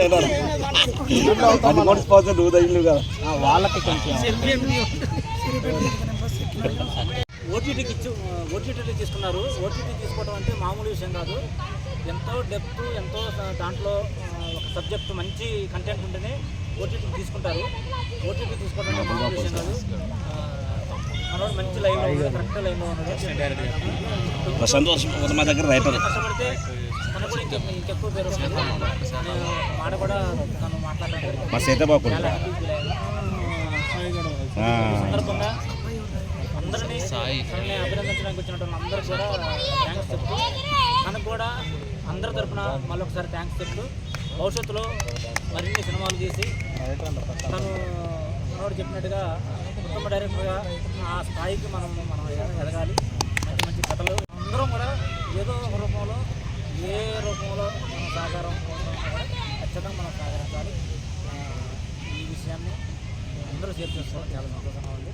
అది కూడా స్పాన్సర్ నువ్వు తగిలిను కదా వాళ్ళకి కొంచెం ఓటీటీకి ఇచ్చి ఓటీటీ తీసుకున్నారు ఓటీటీ తీసుకోవడం అంటే మామూలు విషయం కాదు ఎంతో డెప్త్ ఎంతో దాంట్లో ఒక సబ్జెక్ట్ మంచి కంటెంట్ ఉంటేనే ఓటీటీ తీసుకుంటారు ఓటీటీ తీసుకోవడం అంటే మామూలు విషయం కాదు మనోడు మంచి లైన్ కరెక్ట్ లైన్ సంతోషం మా దగ్గర రైటర్ కష్టపడితే తనకు కూడా ఇంకెక్కువ పేరు మా సీతబాబు అందరినీ తనని అభినందించడానికి వచ్చినటువంటి అందరికి కూడా థ్యాంక్స్ చెప్తూ తనకు కూడా అందరి తరపున మళ్ళీ ఒకసారి థ్యాంక్స్ చెప్తూ భవిష్యత్తులో మరిన్ని సినిమాలు తీసి తను మనోడు చెప్పినట్టుగా ఉత్తమ డైరెక్టర్గా ఆ స్థాయికి మనం మనం ఎదగాలి. మంచి మంచి కథలు. అందరం కూడా ఏదో ఒక రూపంలో అందరూ సేఫ్ చాలా సంతోషంగా ఉంది.